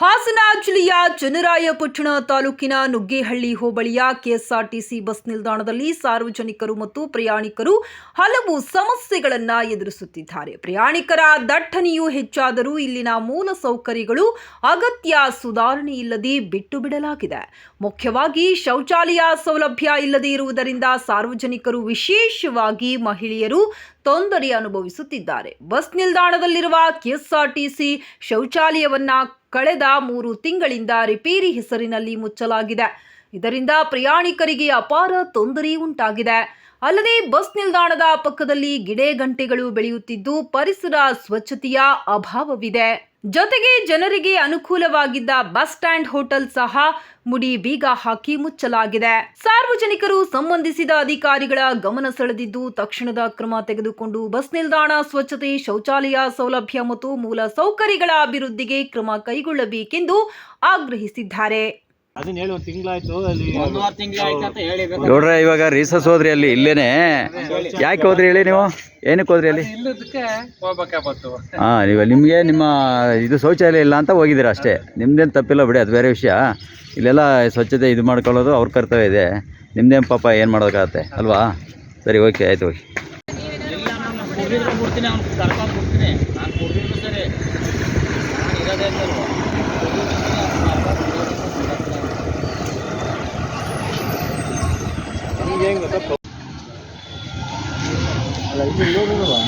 ಹಾಸನ ಜಿಲ್ಲೆಯ ಚನ್ನರಾಯಪಟ್ಟಣ ತಾಲೂಕಿನ ನುಗ್ಗೇಹಳ್ಳಿ ಹೋಬಳಿಯ ಕೆಎಸ್ಆರ್ಟಿಸಿ ಬಸ್ ನಿಲ್ದಾಣದಲ್ಲಿ ಸಾರ್ವಜನಿಕರು ಮತ್ತು ಪ್ರಯಾಣಿಕರು ಹಲವು ಸಮಸ್ಯೆಗಳನ್ನು ಎದುರಿಸುತ್ತಿದ್ದಾರೆ. ಪ್ರಯಾಣಿಕರ ದಟ್ಟಣೆಯು ಹೆಚ್ಚಾದರೂ ಇಲ್ಲಿನ ಮೂಲ ಸೌಕರ್ಯಗಳು ಅಗತ್ಯ ಸುಧಾರಣೆ ಇಲ್ಲದೆ ಬಿಟ್ಟು ಬಿಡಲಾಗಿದೆ ಮುಖ್ಯವಾಗಿ ಶೌಚಾಲಯ ಸೌಲಭ್ಯ ಇಲ್ಲದೇ ಇರುವುದರಿಂದ ಸಾರ್ವಜನಿಕರು ವಿಶೇಷವಾಗಿ ಮಹಿಳೆಯರು ತೊಂದರೆ ಅನುಭವಿಸುತ್ತಿದ್ದಾರೆ. ಬಸ್ ನಿಲ್ದಾಣದಲ್ಲಿರುವ ಕೆಎಸ್ಆರ್ಟಿಸಿ ಶೌಚಾಲಯವನ್ನ ಕಳೆದ ಮೂರು ತಿಂಗಳಿಂದ ರಿಪೇರಿ ಹೆಸರಿನಲ್ಲಿ ಮುಚ್ಚಲಾಗಿದೆ. ಇದರಿಂದ ಪ್ರಯಾಣಿಕರಿಗೆ ಅಪಾರ ತೊಂದರೆ ಉಂಟಾಗಿದೆ. ಅಲ್ಲದೆ ಬಸ್ ನಿಲ್ದಾಣದ ಪಕ್ಕದಲ್ಲಿ ಗಿಡ ಗಂಟೆಗಳು ಬೆಳೆಯುತ್ತಿದ್ದು ಪರಿಸರ ಸ್ವಚ್ಛತೆಯ ಅಭಾವವಿದೆ. ಜೊತೆಗೆ ಜನರಿಗೆ ಅನುಕೂಲವಾಗಿದ್ದ ಬಸ್ ಸ್ಟ್ಯಾಂಡ್ ಹೋಟೆಲ್ ಸಹ ಮುಡಿ ಬೀಗ ಹಾಕಿ ಮುಚ್ಚಲಾಗಿದೆ. ಸಾರ್ವಜನಿಕರು ಸಂಬಂಧಿಸಿದ ಅಧಿಕಾರಿಗಳ ಗಮನ ಸೆಳೆದಿದ್ದು ತಕ್ಷಣದ ಕ್ರಮ ತೆಗೆದುಕೊಂಡು ಬಸ್ ನಿಲ್ದಾಣ ಸ್ವಚ್ಛತೆ, ಶೌಚಾಲಯ ಸೌಲಭ್ಯ ಮತ್ತು ಮೂಲ ಸೌಕರ್ಯಗಳ ಅಭಿವೃದ್ಧಿಗೆ ಕ್ರಮ ಕೈಗೊಳ್ಳಬೇಕೆಂದು ಆಗ್ರಹಿಸಿದ್ದಾರೆ. ಅದನ್ನ ಹೇಳಿ ಒಂದು ತಿಂಗಳಾಯ್ತು ಅಲ್ಲಿ ಒಂದೂವರೆ ತಿಂಗಳು ಆಯ್ತು ಅಂತ ಹೇಳಿಬೇಕು ನೋಡ್ರೆ ಇವಾಗ ರೀಸಸ್ ಹೋದ್ರಿ ಅಲ್ಲಿ ಇಲ್ಲೇನೆ. ಯಾಕೆ ಹೋದ್ರಿ ಹೇಳಿ ನೀವು? ಏನಕ್ಕೆ ಹೋದ್ರಿ ಅಲ್ಲಿ? ಇಲ್ಲದಕ್ಕೆ ಬಂತು. ಹಾಂ ನೀವು ನಿಮಗೆ ನಿಮ್ಮ ಇದು ಶೌಚಾಲಯ ಇಲ್ಲ ಅಂತ ಹೋಗಿದ್ದೀರಾ ಅಷ್ಟೇ. ನಿಮ್ದೇನು ತಪ್ಪಿಲ್ಲ ಬಿಡಿ ಅದು ಬೇರೆ ವಿಷಯ. ಇಲ್ಲೆಲ್ಲ ಸ್ವಚ್ಛತೆ ಇದು ಮಾಡ್ಕೊಳ್ಳೋದು ಅವ್ರ ಕರ್ತವ್ಯ ಇದೆ. ನಿಮ್ದೇನು ಪಾಪ ಏನು ಮಾಡೋಕ್ಕಾಗತ್ತೆ? ಅಲ್ವಾ? ಸರಿ ಓಕೆ ಆಯ್ತು ಹೋಗಿ ಇಲ್ಲ ನಾನು ಕುಡಿದ್ರೆ ಬಿಡ್ತೀನಿ ಅವ್ನು ಕರ್ಕೊಂಡು ಬಿಡ್ತೀನಿ ನಾನು ಕೊಡ್ತೀನಿ ಸರಿ. ನಾನು ಇರೋದೇ. ಇಲ್ಲ ನಿಮ್ಗೆ ಹೆಂಗ್ ಗೊತ್ತಾ? ಅಲ್ಲ ಇದು ಇಲ್ಲೋದಿಲ್ವಾ?